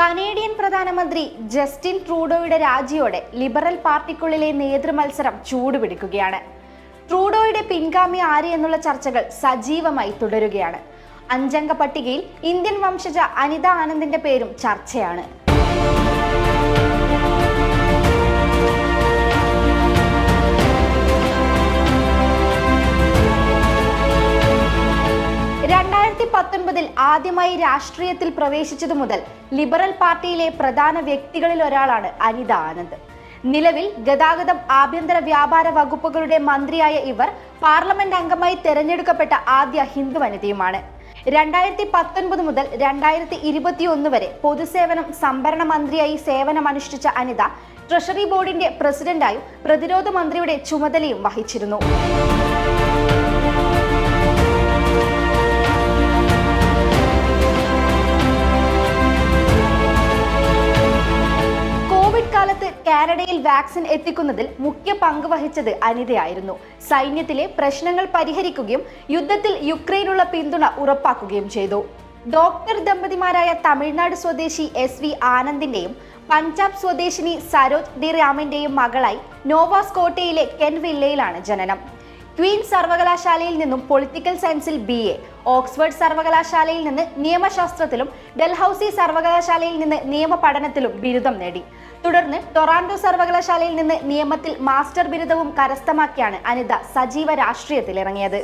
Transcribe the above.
Canadian പ്രധാനമന്ത്രി Justin ട്രൂഡോയുടെ രാജിയോടെ liberal പാർട്ടിക്കുള്ളിലെ നേതൃമത്സരം ചൂടുപിടിക്കുകയാണ്. ട്രൂഡോയുടെ പിൻഗാമി ആര് എന്നുള്ള ചർച്ചകൾ സജീവമായി തുടരുകയാണ്. അഞ്ചംഗ പട്ടികയിൽ ഇന്ത്യൻ വംശജ അനിത ആനന്ദിന്റെ പേരും ചർച്ചയാണ്. രണ്ടായിരത്തി പത്തൊൻപതിൽ ആദ്യമായി രാഷ്ട്രീയത്തിൽ പ്രവേശിച്ചതു മുതൽ ലിബറൽ പാർട്ടിയിലെ പ്രധാന വ്യക്തികളിൽ ഒരാളാണ് അനിത ആനന്ദ്. നിലവിൽ ഗതാഗതം ആഭ്യന്തര വ്യാപാര വകുപ്പുകളുടെ മന്ത്രിയായ ഇവർ പാർലമെന്റ് അംഗമായി തെരഞ്ഞെടുക്കപ്പെട്ട ആദ്യ ഹിന്ദു വനിതയുമാണ്. രണ്ടായിരത്തി പത്തൊൻപത് മുതൽ രണ്ടായിരത്തി ഇരുപത്തിയൊന്ന് വരെ പൊതുസേവനം സംഭരണ മന്ത്രിയായി സേവനമനുഷ്ഠിച്ച അനിത ട്രഷറി ബോർഡിന്റെ പ്രസിഡന്റായും പ്രതിരോധ മന്ത്രിയുടെ ചുമതലയും വഹിച്ചിരുന്നു. കാലത്ത് കാനഡയിൽ വാക്സിൻ എത്തിക്കുന്നതിൽ മുഖ്യ പങ്ക് വഹിച്ചത് അനിതയായിരുന്നു. സൈന്യത്തിലെ പ്രശ്നങ്ങൾ പരിഹരിക്കുകയും യുദ്ധത്തിൽ യുക്രൈനുള്ള പിന്തുണ ഉറപ്പാക്കുകയും ചെയ്തു. ഡോക്ടർ ദമ്പതിമാരായ തമിഴ്നാട് സ്വദേശി എസ് വി ആനന്ദിന്റെയും പഞ്ചാബ് സ്വദേശിനി സരോജ് ഡി രാമിന്റെയും മകളായി നോവാസ്കോട്ടയിലെ കെൻ വില്ലയിലാണ് ജനനം. ക്വീൻ സർവകലാശാലയിൽ നിന്നും പൊളിറ്റിക്കൽ സയൻസിൽ ബി എ ഓക്സ്ഫോർഡ് സർവകലാശാലയിൽ നിന്ന് നിയമശാസ്ത്രത്തിലും ഡൽഹൌസി സർവകലാശാലയിൽ നിന്ന് നിയമ പഠനത്തിലും ബിരുദം നേടി. തുടർന്ന് ടൊറാൻഡോ സർവകലാശാലയിൽ നിന്ന് നിയമത്തിൽ മാസ്റ്റർ ബിരുദവും കരസ്ഥമാക്കിയാണ് അനിത സജീവ രാഷ്ട്രീയത്തിലിറങ്ങിയത്.